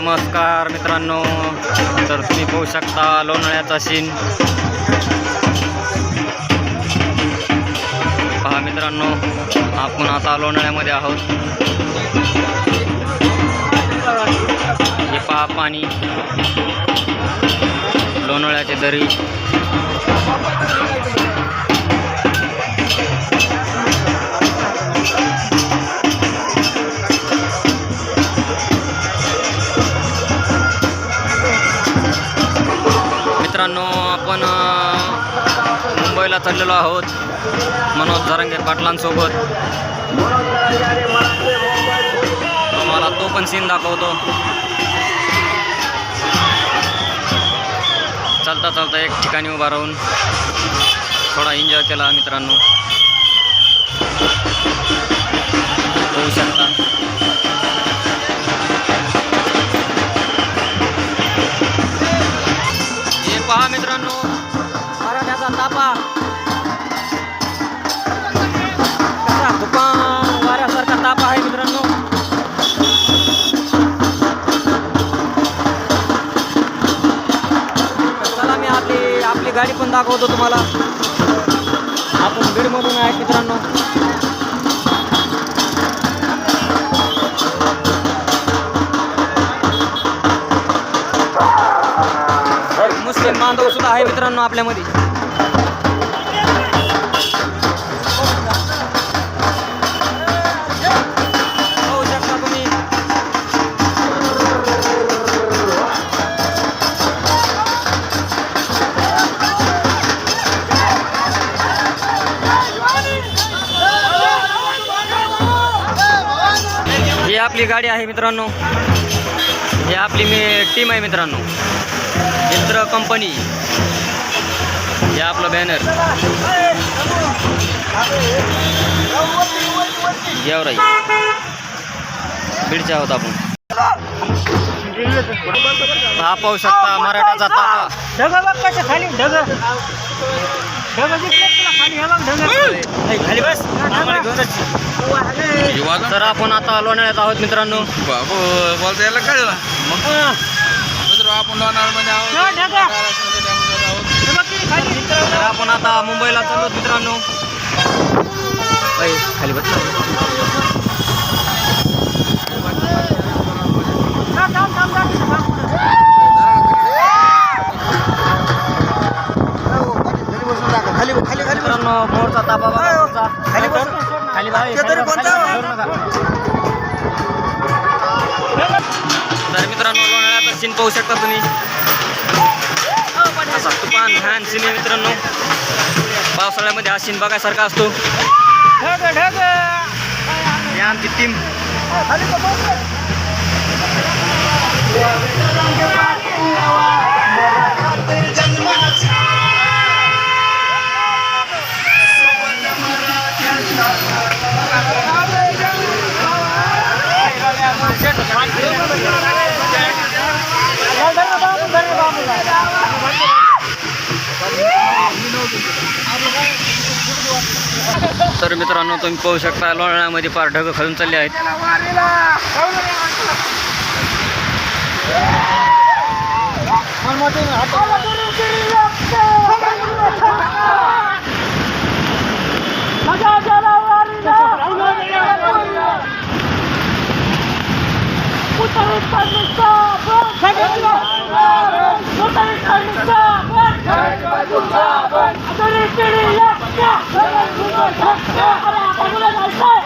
नमस्कार मित्रांनो तर तुम्ही पाहू शकता लोणाळ्याचा सीन पहा मित्रांनो आपण आता लोणाळ्यामध्ये आहोत. हे पहा पाणी. लोणाळ्याचे दरी. मित्रांनो आपण मुंबईला चाललेलो आहोत. मनोज झरंगे पाटलांसोबत. तुम्हाला तो पण सीन दाखवतो. चालता चालता एक ठिकाणी उभा राहून थोडा एन्जॉय केला मित्रांनो. मराठ्याचा तापा कसा तुफान वाऱ्यासारखा तापा आहे मित्रांनो. चला मी आपली आपली गाडी पण दाखवतो तुम्हाला. आपण बीडमधून आहे मित्रांनो. मुस्लिम बांधव सुद्धा आहे मित्रांनो आपल्यामध्ये. आपली गाडी आहे मित्रांनो. ही आपली मी टीम आहे मित्रांनो. मित्र कंपनी हे आपलं बॅनर गेवराई बीडचे आहोत आपण. हा पाहू शकता मराठ्याचा तापा खाली ढग. ढग खाली बस. तर आपण आता लोणाळ्यात आहोत मित्रांनो. बाबू बोलता यायला कळलं. हा. मित्र आपण लोणावळ्यामध्ये आहोत. खाली. तर आपण आता मुंबईला चाललो मित्रांनो. खाली बस थांब, थांब, थांब, थांब, थांब. मित्रांनो मोरचा ताबा बस, खाली बस. तर मित्रांनो लोणाळ्याचा सीन पाहू शकता तुम्ही. असा तुफान फॅन सीन आहे मित्रांनो. पावसाळ्यामध्ये हा सीन बघायसारखा असतो. ही आमची टीम तर मित्रांनो तुम्ही पाहू शकता लोणाळ्यामध्ये फार ढग खालून चालले आहेत ধাক্কা